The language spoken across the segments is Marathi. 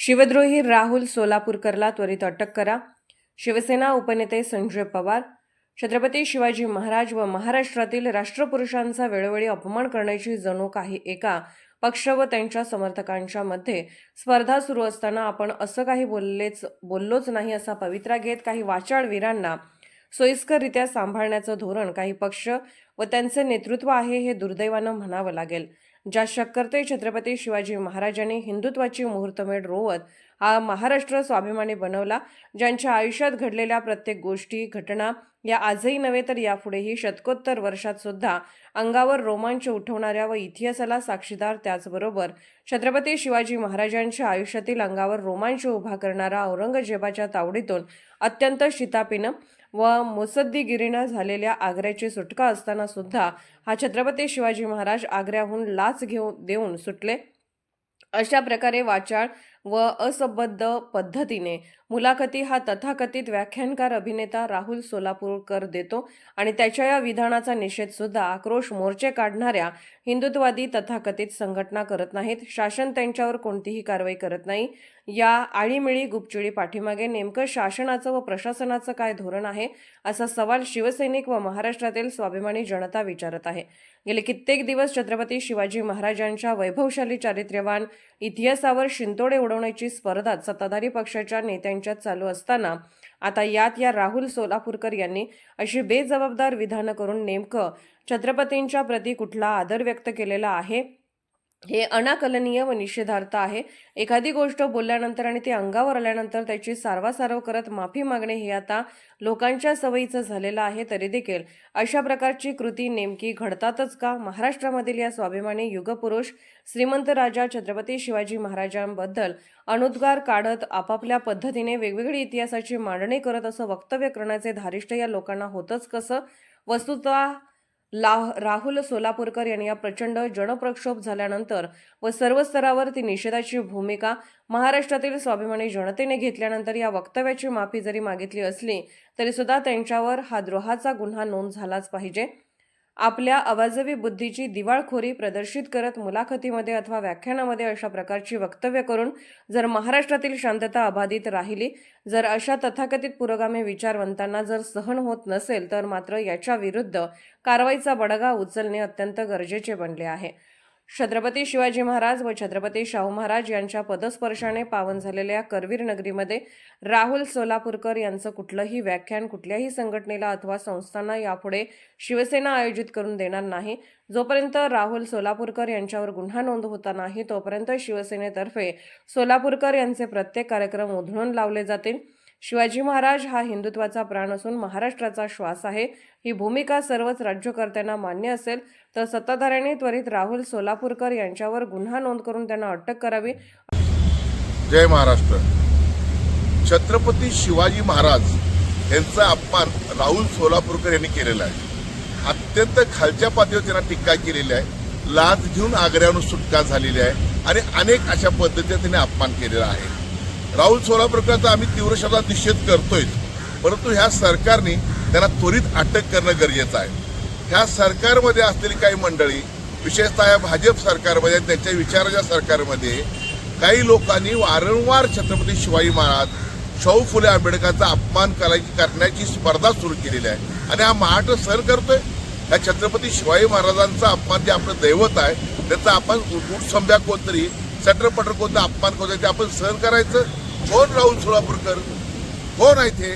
शिवद्रोही राहुल सोलापूरकरला त्वरित अटक करा. शिवसेना उपनेते संजय पवार छत्रपती शिवाजी महाराज व महाराष्ट्रातील राष्ट्रपुरुषांचा वेळोवेळी अपमान करण्याची जणू काही एका पक्ष व त्यांच्या समर्थकांच्या मध्ये स्पर्धा सुरू असताना आपण असं काही बोललेच बोललोच नाही असा पवित्रा घेत काही वाचाळ वीरांना सोयीस्कररित्या सांभाळण्याचं धोरण काही पक्ष व त्यांचे नेतृत्व आहे हे दुर्दैवानं म्हणावं लागेल. ज्या शक्करते छत्रपती शिवाजी महाराजांनी हिंदुत्वाची मुहूर्तमेढ रोवत हा महाराष्ट्र स्वाभिमानी बनवला ज्यांच्या आयुष्यात घडलेल्या प्रत्येक गोष्टी घटना या आजही नव्हे तर यापुढेही शतकोत्तर वर्षात सुद्धा अंगावर रोमांच उठवणाऱ्या व इतिहासाला साक्षीदार त्याचबरोबर छत्रपती शिवाजी महाराजांच्या आयुष्यातील अंगावर रोमांच उभा करणारा औरंगजेबाच्या तावडीतून अत्यंत शितापीनं व मुसद्दीगिरीनं झालेल्या आग्र्याची सुटका असताना सुद्धा हा छत्रपती शिवाजी महाराज आग्र्याहून लाच घेऊ देऊन सुटले. अशा प्रकारे वाचाळ व असंबद्ध पद्धतीने. मुलाखती हा तथाकथित व्याख्यानकार अभिनेता राहुल सोलापूरकर देतो आणि त्याच्या या विधानाचा निषेध सुद्धा आक्रोश मोर्चे काढणाऱ्या हिंदुत्ववादी तथाकथित संघटना करत नाहीत. शासन त्यांच्यावर कोणतीही कारवाई करत नाही. या आळीमिळी गुपचिळी पाठीमागे नेमकं शासनाचं व प्रशासनाचं काय धोरण आहे असा सवाल शिवसैनिक व महाराष्ट्रातील स्वाभिमानी जनता विचारत आहे. गेले कित्येक दिवस छत्रपती शिवाजी महाराजांच्या वैभवशाली चारित्र्यवान इतिहासावर शिंतोडे उडवण्याची स्पर्धा सत्ताधारी पक्षाच्या नेत्यांच्यात चालू असताना आता यात या राहुल सोलापूरकर यांनी अशी बेजबाबदार विधानं करून नेमकं छत्रपतींच्या प्रती कुठला आदर व्यक्त केलेला आहे? हे अनाकलनीय व निषेधार्थ आहे. एखादी गोष्ट बोलल्यानंतर आणि ती अंगावर आल्यानंतर त्याची सारवासारव करत माफी मागणे हे आता लोकांच्या सवयीचं झालेलं आहे तरी देखील. अशा प्रकारची कृती नेमकी घडतातच का? महाराष्ट्रामधील या स्वाभिमानी युगपुरुष श्रीमंत राजा छत्रपती शिवाजी महाराजांबद्दल अनुद्गार काढत आपापल्या पद्धतीने वेगवेगळी इतिहासाची मांडणी करत असं वक्तव्य करण्याचे धारिष्ट या लोकांना होतंच कसं? वस्तुतः ला राहुल सोलापूरकर यांनी या प्रचंड जनप्रक्षोभ झाल्यानंतर व सर्व स्तरावर ती निषेधाची भूमिका महाराष्ट्रातील स्वाभिमानी जनतेने घेतल्यानंतर या वक्तव्याची माफी जरी मागितली असली तरी सुद्धा त्यांच्यावर हा द्रोहाचा गुन्हा नोंद झालाच पाहिजे. आपल्या अवाजवी बुद्धीची दिवाळखोरी प्रदर्शित करत मुलाखतीमध्ये अथवा व्याख्यानामध्ये अशा प्रकारची वक्तव्य करून जर महाराष्ट्रातील शांतता अबाधित राहिली जर अशा तथाकथित पुरोगामी विचारवंतांना जर सहन होत नसेल तर मात्र याच्या विरुद्ध कारवाईचा बडगा उचलणे अत्यंत गरजेचे बनले आहे. छत्रपती शिवाजी महाराज व छत्रपती शाहू महाराज यांच्या पदस्पर्शाने पावन झालेल्या करवीर नगरीमध्ये राहुल सोलापूरकर यांचं कुठलंही व्याख्यान कुठल्याही संघटनेला अथवा संस्थांना यापुढे शिवसेना आयोजित करून देणार नाही. जोपर्यंत राहुल सोलापूरकर यांच्यावर गुन्हा नोंद होता नाही तोपर्यंत शिवसेनेतर्फे सोलापूरकर यांचे प्रत्येक कार्यक्रम उधळून लावले जातील. शिवाजी महाराज हा हिंदुत्वाचा प्राण असून महाराष्ट्राचा श्वास आहे. ही भूमिका सर्वच राज्यकर्त्यांना मान्य असेल तर सत्ताधाऱ्यांनी त्वरित राहुल सोलापूरकर यांच्यावर गुन्हा नोंद करून त्यांना अटक करावी. जय महाराष्ट्र. छत्रपती शिवाजी महाराज यांचा अपमान राहुल सोलापूरकर यांनी केलेला आहे. अत्यंत खालच्या पातळीवर त्यांना टीका केलेली आहे. लाच घेऊन आग्र्यावरून सुटका झालेली आहे आणि अनेक अशा पद्धतीने त्यांनी अपमान केलेला आहे. राहुल सोलापूरकरचा आम्ही तीव्र शब्दात निषेध करतोय परंतु ह्या सरकारने त्यांना त्वरित अटक करणं गरजेचं आहे. ह्या सरकारमध्ये असलेली काही मंडळी विशेषतः या भाजप सरकारमध्ये त्यांच्या विचाराच्या सरकारमध्ये काही लोकांनी वारंवार छत्रपती शिवाजी महाराज शाहू फुले आंबेडकरांचा अपमान करायची करण्याची स्पर्धा सुरू केलेली आहे. आणि हा महाराष्ट्र सहन करतोय? या छत्रपती शिवाजी महाराजांचा अपमान जे आपलं दैवत आहे त्याचा आपण उठसंभ्या कोणतरी सटरपटर कोणता अपमान कोणता ते आपण सहन करायचं? कोण राहुल सोलापूरकर? कोण आहे ते?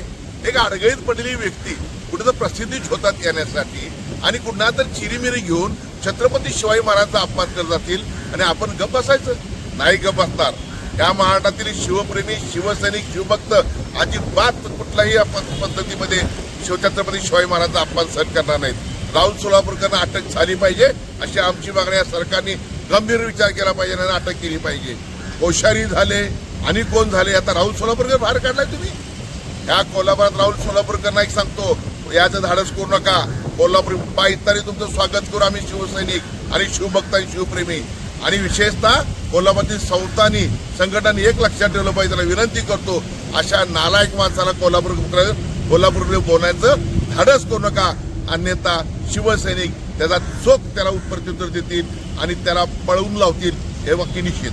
एक अडगळीत पडलेली व्यक्ती. कुठं तर प्रसिद्धी होतात येण्यासाठी आणि कुठला तर चिरीमिरी घेऊन छत्रपती शिवाजी महाराजांचा अपमान करत जातील आणि आपण गप बसायचं? नाही गप असणार या महाराष्ट्रातील शिवप्रेमी शिवसैनिक शिवभक्त अजिबात कुठल्याही पद्धतीमध्ये शिवछत्रपती शिवाजी महाराजांचा अपमान सहन करणार नाहीत. राहुल सोलापूरकरांना अटक झाली पाहिजे अशी आमची मागणी या सरकारने गंभीर विचार केला पाहिजे आणि अटक केली पाहिजे. कोश्यारी झाले आणि कोण झाले? आता राहुल सोलापूरकर बाहेर काढलाय तुम्ही. या कोल्हापुरात राहुल सोलापूरकर नाही सांगतो याचं धाडस करू नका. कोल्हापूर पायतानी तुमचं स्वागत करू आम्ही शिवसैनिक आणि शिवभक्त आणि शिवप्रेमी. आणि विशेषतः कोल्हापुरातील संस्थांनी संघटनांनी एक लक्षात ठेवलं पाहिजे त्याला विनंती करतो अशा नालायक माणसाला कोल्हापूर कोल्हापूर बोलण्याचं धाडस करू नका. अन्यथा शिवसैनिक त्याचा चोख त्याला उत्तर देतील आणि त्याला पळवून लावतील हे वाक्य निश्चित.